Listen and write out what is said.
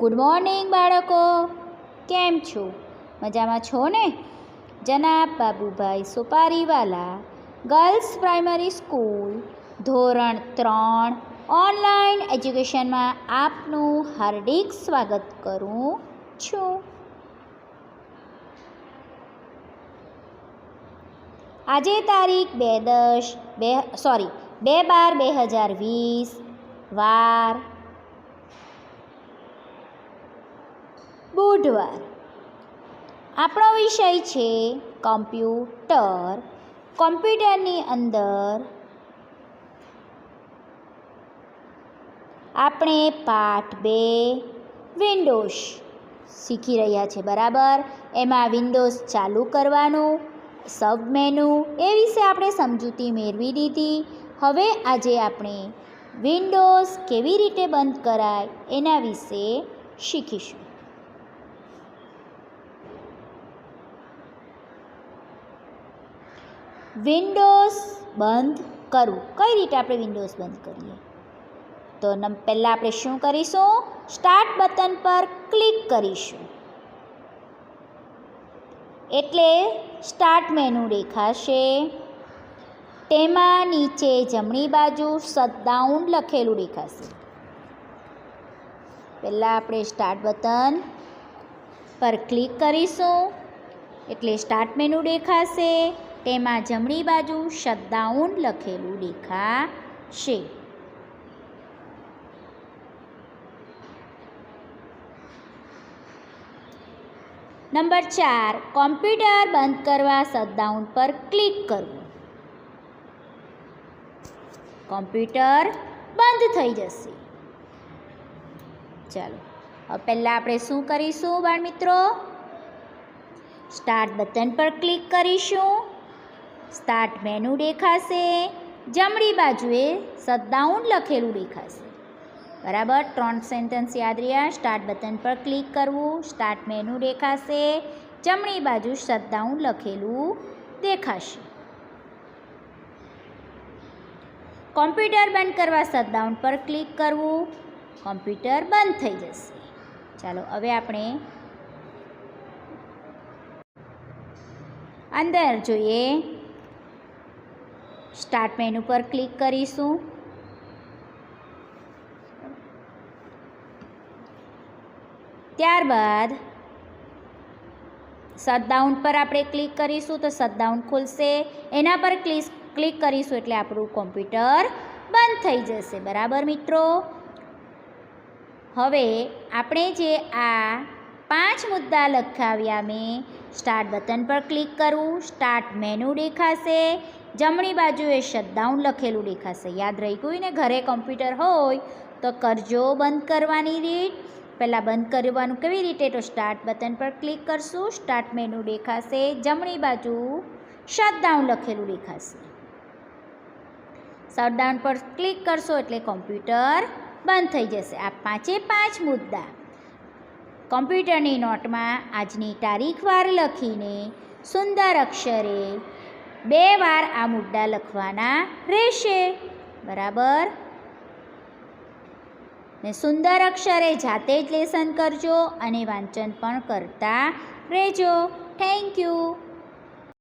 Good morning બાળકો. કેમ છો? મજામાં છો ને? જનાબ Babubhai Suparivala girls primary school ધોરણ ત્રણ ઓનલાઈન એજ્યુકેશનમાં આપનું હાર્દિક સ્વાગત કરું છું. આજે તારીખ બે દસ, બે સોરી બે બાર બે હજાર વીસ, વાર બુધવાર. આપણો વિષય છે કમ્પ્યુટર. કોમ્પ્યુટરની અંદર આપણે પાઠ બે વિન્ડોઝ શીખી રહ્યા છે, બરાબર? એમાં વિન્ડોઝ ચાલુ કરવાનું સબ મેનુ એ વિશે આપણે સમજૂતી મેળવી દીધી. હવે આજે આપણે વિન્ડોઝ કેવી રીતે બંધ કરાય એના વિશે શીખીશું. વિન્ડોઝ બંધ કરવું કઈ રીતે આપણે વિન્ડોઝ બંધ કરીએ? તો પહેલાં આપણે શું કરીશું? સ્ટાર્ટ બટન પર ક્લિક કરીશું. એટલે સ્ટાર્ટ મેનુ દેખાશે. તેમાં નીચે જમણી બાજુ શટડાઉન લખેલું દેખાશે. પહેલાં આપણે સ્ટાર્ટ બટન પર ક્લિક કરીશું. એટલે સ્ટાર્ટ મેનુ દેખાશે. તેમાં જમણી બાજુ શટડાઉન લખેલું દેખાશે. નંબર ચાર, કોમ્પ્યુટર બંધ કરવા શટડાઉન પર ક્લિક કરવું. કોમ્પ્યુટર બંધ થઈ જશે. ચાલો, હવે પહેલાં આપણે શું કરીશું બાળ મિત્રો સ્ટાર્ટ બટન પર ક્લિક કરીશું. સ્ટાર્ટ મેનુ દેખાશે. જમણી બાજુએ શટડાઉન લખેલું દેખાશે. બરાબર, ત્રણ સેન્ટેન્સ યાદ રહ્યા. સ્ટાર્ટ બટન પર ક્લિક કરવું. સ્ટાર્ટ મેનુ દેખાશે. જમણી બાજુ શટડાઉન લખેલું દેખાશે. કોમ્પ્યુટર બંધ કરવા શટડાઉન પર ક્લિક કરવું. કોમ્પ્યુટર બંધ થઈ જશે. ચાલો, હવે આપણે અંદર જોઈએ. સ્ટાર્ટ મેનુ પર ક્લિક કરીશું. ત્યારબાદ શટડાઉન પર આપણે ક્લિક કરીશું તો શટડાઉન ખુલશે. એના પર ક્લિક ક્લિક કરીશું એટલે આપણું કોમ્પ્યુટર બંધ થઈ જશે. બરાબર મિત્રો? હવે આપણે જે આ પાંચ મુદ્દા લખાવ્યા મેં, સ્ટાર્ટ બટન પર ક્લિક કરવું સ્ટાર્ટ મેનુ દેખાશે. જમણી બાજુએ શટડાઉન લખેલું દેખાશે. યાદ રહી ગયું ને ઘરે કોમ્પ્યુટર હોય તો કરજો બંધ કરવાની રીત. પહેલાં બંધ કરવાનું કેવી રીતે? તો સ્ટાર્ટ બટન પર ક્લિક કરશું. સ્ટાર્ટ મેનુ દેખાશે. જમણી બાજુ શટડાઉન લખેલું દેખાશે. શટડાઉન પર ક્લિક કરશો એટલે કોમ્પ્યુટર બંધ થઈ જશે. આ પાંચે પાંચ મુદ્દા. કોમ્પ્યુટરની નોટમાં આજની તારીખ વાર લખીને સુંદર અક્ષરે બે વાર આ મુદ્દા લખવાના રહેશે. બરાબર? ને સુંદર અક્ષરે જાતે જ લેસન કરજો અને વાંચન પણ કરતા રહેજો. Thank you